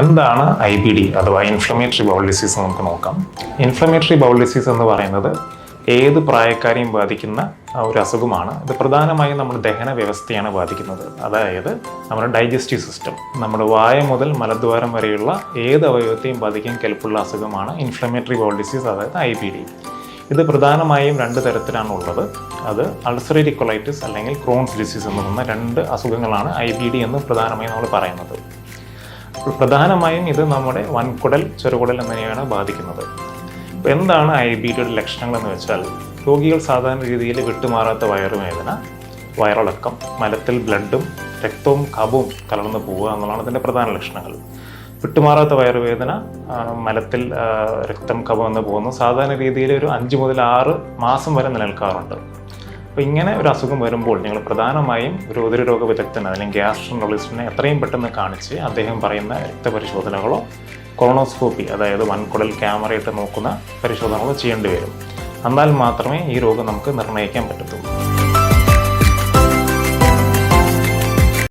എന്താണ് I B D അഥവാ inflammatory bowel disease നമുക്ക് നോക്കാം. ഇൻഫ്ലമേറ്ററി ബൗൾ ഡിസീസ് എന്ന് പറയുന്നത് ഏത് പ്രായക്കാരെയും ബാധിക്കുന്ന ഒരു അസുഖമാണ്. ഇത് പ്രധാനമായും നമ്മുടെ ദഹന വ്യവസ്ഥയാണ് ബാധിക്കുന്നത്. അതായത് നമ്മുടെ ഡൈജസ്റ്റീവ് സിസ്റ്റം നമ്മുടെ വായ മുതൽ മലദ്വാരം വരെയുള്ള ഏത് അവയവത്തെയും ബാധിക്കാൻ കെൽപ്പുള്ള അസുഖമാണ് ഇൻഫ്ലമേറ്ററി ബൗൾ ഡിസീസ് അതായത് ഐ ബി ഡി ഇത് പ്രധാനമായും രണ്ട് തരത്തിലാണ് ഉള്ളത്. അത് അൾസറേറ്റീവ് കൊളൈറ്റിസ് അല്ലെങ്കിൽ ക്രോൺസ് ഡിസീസ് എന്ന് പറയുന്ന രണ്ട് അസുഖങ്ങളാണ് ഐ ബി ഡി എന്ന് പ്രധാനമായും നമ്മൾ പറയുന്നത്. പ്രധാനമായും ഇത് നമ്മുടെ വൻകുടൽ ചെറുകുടൽ എന്നിവയാണ് ബാധിക്കുന്നത്? അപ്പോൾ എന്താണ് ഐ ബി ടിയുടെ ലക്ഷണങ്ങൾ എന്ന് വെച്ചാൽ രോഗികൾ സാധാരണ രീതിയിൽ വിട്ടുമാറാത്ത വയറുവേദന വയറിളക്കം മലത്തിൽ ബ്ലഡും രക്തവും കബവും കലർന്നു പോവുക എന്നുള്ളതാണ് ഇതിന്റെ പ്രധാന ലക്ഷണങ്ങൾ. വിട്ടുമാറാത്ത വയറുവേദന മലത്തിൽ രക്തം കപം എന്ന് പോകുന്നു സാധാരണ രീതിയിൽ ഒരു അഞ്ച് മുതൽ ആറ് മാസം വരെ നിലനിൽക്കാറുണ്ട്. അപ്പോൾ ഇങ്ങനെ ഒരു അസുഖം വരുമ്പോൾ നിങ്ങൾ പ്രധാനമായും ഒരു ഉദരരോഗ വിദഗ്ധൻ അല്ലെങ്കിൽ ഗ്യാസ്ട്രോണോളജിസ്റ്റിനെ എത്രയും പെട്ടെന്ന് കാണിച്ച് അദ്ദേഹം പറയുന്ന രക്തപരിശോധനകളോ കൊളോണോസ്കോപ്പി അതായത് വൻകുടൽ ക്യാമറയിട്ട് നോക്കുന്ന പരിശോധനകളോ ചെയ്യേണ്ടി വരും. എന്നാൽ മാത്രമേ ഈ രോഗം നമുക്ക് നിർണയിക്കാൻ പറ്റത്തുള്ളൂ.